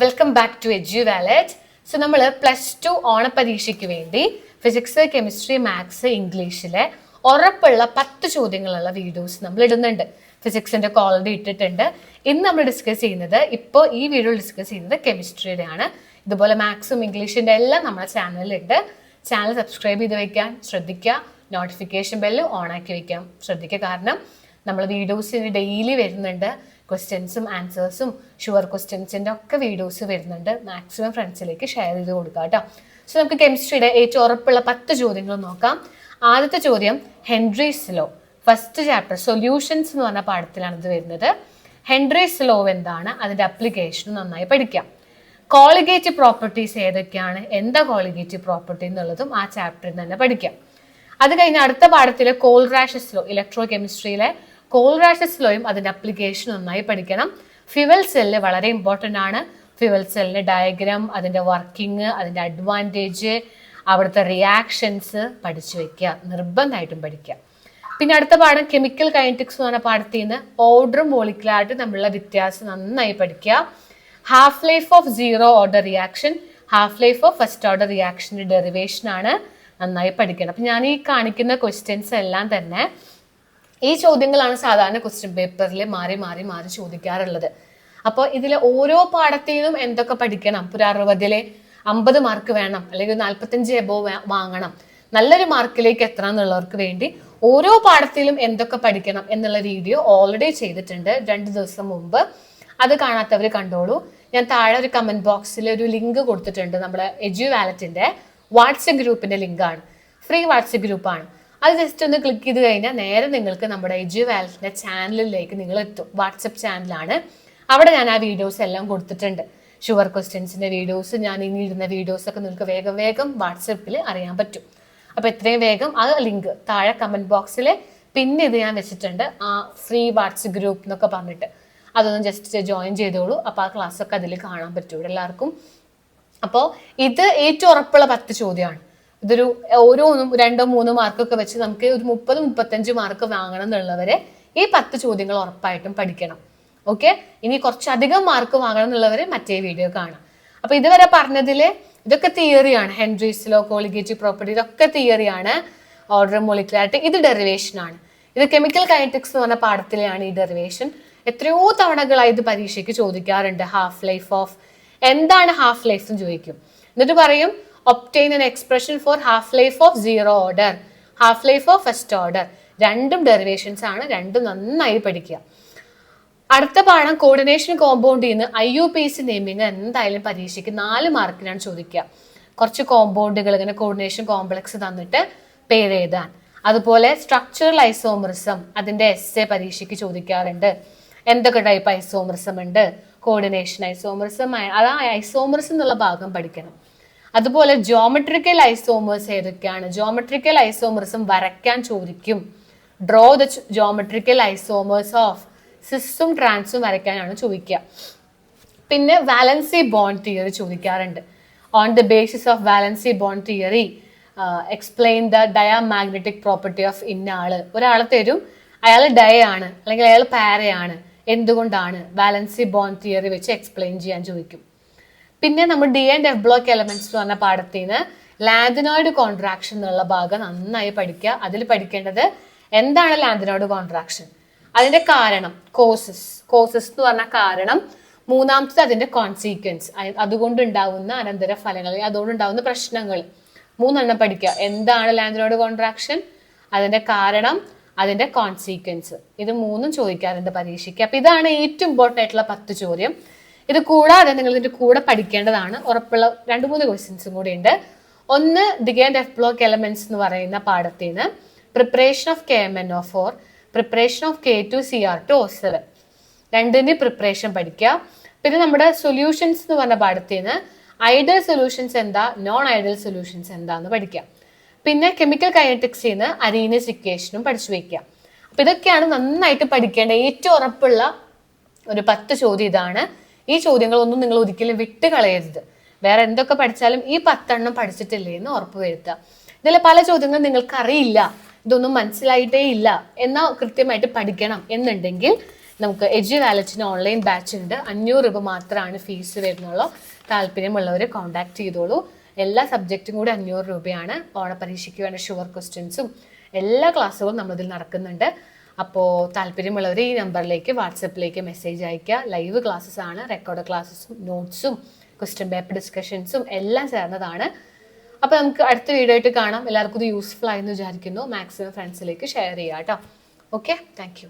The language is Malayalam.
Welcome back to Edu Wallet so നമ്മൾ പ്ലസ് ടു ഓണപരീക്ഷയ്ക്ക് വേണ്ടി ഫിസിക്സ് കെമിസ്ട്രി മാത്സ് ഇംഗ്ലീഷിലെ ഉറപ്പുള്ള പത്ത് ചോദ്യങ്ങളുള്ള വീഡിയോസ് നമ്മൾ ഇടുന്നുണ്ട്. ഫിസിക്സിന്റെ ക്വാളിറ്റി ഇട്ടിട്ടുണ്ട്. ഇന്ന് നമ്മൾ ഡിസ്കസ് ചെയ്യുന്നത് ഇപ്പോൾ ഈ വീഡിയോ ഡിസ്കസ് ചെയ്യുന്നത് കെമിസ്ട്രിയുടെ ആണ് ഇതുപോലെ മാത്സും ഇംഗ്ലീഷിന്റെ എല്ലാം നമ്മുടെ ചാനലിലുണ്ട് ചാനൽ സബ്സ്ക്രൈബ് ചെയ്ത് വെക്കാൻ ശ്രദ്ധിക്കുക. നോട്ടിഫിക്കേഷൻ ബെല്ല് ഓൺ ആക്കി വെക്കാൻ ശ്രദ്ധിക്കുക കാരണം നമ്മൾ വീഡിയോസ് ഡെയിലി വരുന്നുണ്ട്. ക്വസ്റ്റ്യൻസും ആൻസേഴ്സും ഷുവർ ക്വസ്റ്റ്യൻസിന്റെ ഒക്കെ വീഡിയോസ് വരുന്നുണ്ട്. മാക്സിമം ഫ്രണ്ട്സിലേക്ക് ഷെയർ ചെയ്ത് കൊടുക്കുക കേട്ടോ. സോ നമുക്ക് കെമിസ്ട്രിയുടെ ഏറ്റവും ഉറപ്പുള്ള പത്ത് ചോദ്യങ്ങൾ നോക്കാം. ആദ്യത്തെ ചോദ്യം Henry's law. First chapter solutions എന്ന് പറഞ്ഞ പാഠത്തിലാണ് ഇത് വരുന്നത്. ഹെൻറീസ് ലോ എന്താണ്? അതിന്റെ അപ്ലിക്കേഷൻ നന്നായി പഠിക്കാം. കോളിഗേറ്റീവ് പ്രോപ്പർട്ടീസ് ഏതൊക്കെയാണ്? എന്താ കോളിഗേറ്റീവ് പ്രോപ്പർട്ടി എന്നുള്ളതും ആ ചാപ്റ്ററിൽ തന്നെ പഠിക്കാം. അത് കഴിഞ്ഞ് അടുത്ത പാഠത്തിലെ കോൾ റാഷസ് ലോ ഇലക്ട്രോ കെമിസ്ട്രിയിലെ കോൾ റാഷസിലോയും അതിന്റെ അപ്ലിക്കേഷൻ നന്നായി പഠിക്കണം. ഫ്യുവൽ സെല്ല് വളരെ ഇമ്പോർട്ടന്റ് ആണ്. ഫ്യുവൽ സെല്ലിന്റെ ഡയഗ്രാം അതിന്റെ വർക്കിംഗ് അതിന്റെ അഡ്വാന്റേജ് അവിടുത്തെ റിയാക്ഷൻസ് പഠിച്ചു വെക്കുക. നിർബന്ധമായിട്ടും പഠിക്കുക. പിന്നെ അടുത്ത പാഠം കെമിക്കൽ കൈനറ്റിക്സ് എന്ന് പറഞ്ഞ പാഠത്തിൽ നിന്ന് ഓർഡറും മോളിക്കുലായിട്ടും തമ്മിലുള്ള വ്യത്യാസം നന്നായി പഠിക്കുക. Half life of zero order reaction half life of first order റിയാക്ഷന്റെ derivation ആണ്. നന്നായി പഠിക്കണം. അപ്പം ഞാൻ ഈ കാണിക്കുന്ന ക്വസ്റ്റ്യൻസ് എല്ലാം തന്നെ ഈ ചോദ്യങ്ങളാണ് സാധാരണ ക്വസ്റ്റ്യൻ പേപ്പറിൽ മാറി മാറി മാറി ചോദിക്കാറുള്ളത്. അപ്പോൾ ഇതിലെ ഓരോ പാഠത്തിൽ നിന്നും എന്തൊക്കെ പഠിക്കണം? ഒരു അറുപതിലെ അമ്പത് മാർക്ക് വേണം അല്ലെങ്കിൽ നാൽപ്പത്തഞ്ച് എബോ വാങ്ങണം. നല്ലൊരു മാർക്കിലേക്ക് എത്തണം എന്നുള്ളവർക്ക് വേണ്ടി ഓരോ പാഠത്തിലും എന്തൊക്കെ പഠിക്കണം എന്നുള്ള വീഡിയോ ഓൾറെഡി ചെയ്തിട്ടുണ്ട് രണ്ട് ദിവസം മുമ്പ്. അത് കാണാത്തവർ കണ്ടോളൂ. ഞാൻ താഴെ ഒരു കമന്റ് ബോക്സിൽ ഒരു ലിങ്ക് കൊടുത്തിട്ടുണ്ട് നമ്മുടെ എജു വാലറ്റിന്റെ വാട്സപ്പ് ഗ്രൂപ്പിന്റെ ലിങ്കാണ് ഫ്രീ വാട്സപ്പ് ഗ്രൂപ്പാണ്. അത് ജസ്റ്റ് ഒന്ന് ക്ലിക്ക് ചെയ്ത് കഴിഞ്ഞാൽ നേരെ നിങ്ങൾക്ക് നമ്മുടെ എജു വാലറ്റിന്റെ ചാനലിലേക്ക് നിങ്ങൾ എത്തും. വാട്സപ്പ് ചാനലാണ് അവിടെ ഞാൻ ആ വീഡിയോസ് എല്ലാം കൊടുത്തിട്ടുണ്ട്. ഷുവർ ക്വസ്റ്റ്യൻസിന്റെ വീഡിയോസ് ഞാൻ ഇനി ഇടുന്ന വീഡിയോസ് ഒക്കെ നിങ്ങൾക്ക് വേഗം വേഗം വാട്സപ്പിൽ അറിയാൻ പറ്റും. അപ്പോൾ എത്രയും വേഗം ആ ലിങ്ക് താഴെ കമന്റ് ബോക്സിൽ പിന്നെ ഇത് ഞാൻ വെച്ചിട്ടുണ്ട് ആ ഫ്രീ വാട്സപ്പ് ഗ്രൂപ്പ് എന്നൊക്കെ പറഞ്ഞിട്ട്. അതൊന്ന് ജസ്റ്റ് ജോയിൻ ചെയ്തോളൂ. അപ്പോൾ ആ ക്ലാസ്സൊക്കെ അതിൽ കാണാൻ പറ്റുള്ളൂ എല്ലാവർക്കും. അപ്പോൾ ഇത് ഏറ്റവും ഉറപ്പുള്ള പത്ത് ചോദ്യമാണ്. ഇതൊരു ഓരോന്നും രണ്ടോ മൂന്നോ മാർക്കൊക്കെ വെച്ച് നമുക്ക് ഒരു മുപ്പത് മുപ്പത്തഞ്ച് മാർക്ക് വാങ്ങണം എന്നുള്ളവരെ ഈ പത്ത് ചോദ്യങ്ങൾ ഉറപ്പായിട്ടും പഠിക്കണം. ഓക്കെ ഇനി കുറച്ചധികം മാർക്ക് വാങ്ങണം എന്നുള്ളവരെ മറ്റേ വീഡിയോ കാണാം. അപ്പൊ ഇതുവരെ പറഞ്ഞതിൽ ഇതൊക്കെ തിയറിയാണ്. ഹെൻറീസ് ലോ കോളിഗേറ്റീവ് പ്രോപ്പർട്ടി ഇതൊക്കെ തിയറിയാണ്. ഓർഡർ മോളിക്കുലാരിറ്റി ഇത് ഡെറിവേഷൻ ആണ്. ഇത് കെമിക്കൽ കൈനറ്റിക്സ് എന്ന് പറഞ്ഞ പാഠത്തിലെയാണ് ഈ ഡെറിവേഷൻ എത്രയോ തവണകളായി ഇത് പരീക്ഷയ്ക്ക് ചോദിക്കാറുണ്ട്. ഹാഫ് ലൈഫ് ഓഫ് എന്താണ് ഹാഫ് ലൈഫ് എന്ന് ചോദിക്കും. എന്നിട്ട് പറയും obtain an expression for half life of zero order half life of first order രണ്ടും ഡെറിവേഷൻസ് ആണ് രണ്ടും നന്നായി പഠിക്കുക. അടുത്ത പാഠം കോർഡിനേഷൻ കോമ്പൗണ്ടിൽ നിന്ന് I U P C naming എന്തായാലും പരീക്ഷയ്ക്ക് നാല് മാർക്കിനാണ് ചോദിക്കുക. കുറച്ച് കോമ്പൗണ്ടുകൾ ഇങ്ങനെ കോർഡിനേഷൻ കോംപ്ലക്സ് തന്നിട്ട് പേര് എഴുതാൻ. അതുപോലെ സ്ട്രക്ചറൽ ഐസോമറിസം അതിന്റെ എസ് എ പരീക്ഷയ്ക്ക് ചോദിക്കാറുണ്ട്. എന്തൊക്കെ ടൈപ്പ് ഐസോമറിസം ഉണ്ട്? കോർഡിനേഷൻ ഐസോമറിസം അതാ ഐസോമറിസം എന്നുള്ള ഭാഗം പഠിക്കണം. അതുപോലെ ജോമെട്രിക്കൽ ഐസോമേഴ്സ് ഏതൊക്കെയാണ്? ജോമെട്രിക്കൽ ഐസോമേഴ്സും വരയ്ക്കാൻ ചോദിക്കും. Draw the geometrical isomers of സിസും ട്രാൻസും വരയ്ക്കാനാണ് ചോദിക്കുക. പിന്നെ വാലൻസി ബോണ്ട് തിയറി ചോദിക്കാറുണ്ട്. On the basis of valence bond theory explain the diamagnetic property of ഇന്ന ആൾ ഒരാളെ തരും അയാൾ ഡയ ആണ് അല്ലെങ്കിൽ അയാൾ പാരയാണ് എന്തുകൊണ്ടാണ് വാലൻസി ബോണ്ട് തിയറി വെച്ച് എക്സ്പ്ലെയിൻ ചെയ്യാൻ ചോദിക്കും. പിന്നെ നമ്മൾ D and F block elements എന്ന് പറഞ്ഞ പാഠത്തിൽ നിന്ന് ലാന്തിനോയിഡ് കോൺട്രാക്ഷൻ എന്നുള്ള ഭാഗം നന്നായി പഠിക്കുക അതിൽ പഠിക്കേണ്ടത് എന്താണ് ലാൻഡിനോയിഡ് കോൺട്രാക്ഷൻ അതിന്റെ കാരണം കോസസ് കോസസ് എന്ന് പറഞ്ഞ കാരണം മൂന്നാമത്തത് അതിന്റെ കോൺസിക്വൻസ് അതുകൊണ്ട് ഉണ്ടാവുന്ന അനന്തര ഫലങ്ങൾ അതുകൊണ്ടുണ്ടാവുന്ന പ്രശ്നങ്ങൾ. മൂന്നെണ്ണം പഠിക്കുക എന്താണ് ലാൻഡിനോയിഡ് കോൺട്രാക്ഷൻ അതിന്റെ കാരണം അതിന്റെ കോൺസിക്വൻസ് ഇത് മൂന്നും ചോദിക്കാറുണ്ട് പരീക്ഷയ്ക്ക്. അപ്പൊ ഇതാണ് ഏറ്റവും ഇമ്പോർട്ടന്റ് ആയിട്ടുള്ള പത്ത് ചോദ്യം. ഇത് കൂടാതെ നിങ്ങൾ ഇതിന്റെ കൂടെ പഠിക്കേണ്ടതാണ്. ഉറപ്പുള്ള രണ്ട് മൂന്ന് ക്വസ്റ്റ്യൻസും കൂടി ഉണ്ട് ഒന്ന് D and F block elements എന്ന് പറയുന്ന പാഠത്തിൽ നിന്ന് preparation of K M N O four preparation of K two C R two O seven രണ്ടിന്റെ പ്രിപ്പറേഷൻ പഠിക്കുക. പിന്നെ നമ്മുടെ സൊല്യൂഷൻസ് എന്ന് പറഞ്ഞ പാഠത്തിൽ നിന്ന് ഐഡൽ സൊല്യൂഷൻസ് എന്താ നോൺ ഐഡൽ സൊല്യൂഷൻസ് എന്താന്ന് പഠിക്കാം പിന്നെ കെമിക്കൽ കൈനറ്റിക്സിൽ നിന്ന് അരീനസ് ഇക്വേഷനും പഠിച്ചു വയ്ക്കുക അപ്പൊ ഇതൊക്കെയാണ് നന്നായിട്ട് പഠിക്കേണ്ട ഏറ്റവും ഉറപ്പുള്ള ഒരു പത്ത് ചോദ്യം ഇതാണ്. ഈ ചോദ്യങ്ങളൊന്നും നിങ്ങൾ ഒരിക്കലും വിട്ട് കളയരുത് വേറെ എന്തൊക്കെ പഠിച്ചാലും ഈ പത്തെണ്ണം പഠിച്ചിട്ടില്ലേ എന്ന് ഉറപ്പ് വരുത്തുക. ഇതിലെ പല ചോദ്യങ്ങളും നിങ്ങൾക്ക് അറിയില്ല ഇതൊന്നും മനസ്സിലായിട്ടേ ഇല്ല. എന്നാൽ കൃത്യമായിട്ട് പഠിക്കണം എന്നുണ്ടെങ്കിൽ നമുക്ക് എജ് വാലറ്റിന് ഓൺലൈൻ ബാച്ച് ഉണ്ട്. അഞ്ഞൂറ് രൂപ മാത്രമാണ് ഫീസ് വരുന്നുള്ളൂ. താല്പര്യമുള്ളവർ കോൺടാക്ട് ചെയ്തോളൂ. എല്ലാ സബ്ജക്റ്റും കൂടി അഞ്ഞൂറ് രൂപയാണ്. ഓണപരീക്ഷയ്ക്ക് വേണ്ട ഷുവർ ക്വസ്റ്റ്യൻസും എല്ലാ ക്ലാസ്സുകളും നമ്മളിതിൽ നടക്കുന്നുണ്ട്. അപ്പോൾ താല്പര്യമുള്ളവർ ഈ നമ്പറിലേക്ക് വാട്സപ്പിലേക്ക് മെസ്സേജ് അയയ്ക്കുക. ലൈവ് ക്ലാസ്സസ് ആണ് റെക്കോർഡ് ക്ലാസ്സസും നോട്ട്സും ക്വസ്റ്റ്യൻ പേപ്പർ ഡിസ്കഷൻസും എല്ലാം ചേർന്നതാണ്. അപ്പോൾ നമുക്ക് അടുത്ത വീഡിയോ ആയിട്ട് കാണാം. എല്ലാവർക്കും ഇത് യൂസ്ഫുൾ ആയെന്ന് വിചാരിക്കുന്നു. മാക്സിമം ഫ്രണ്ട്സിലേക്ക് ഷെയർ ചെയ്യാം കേട്ടോ. Okay thank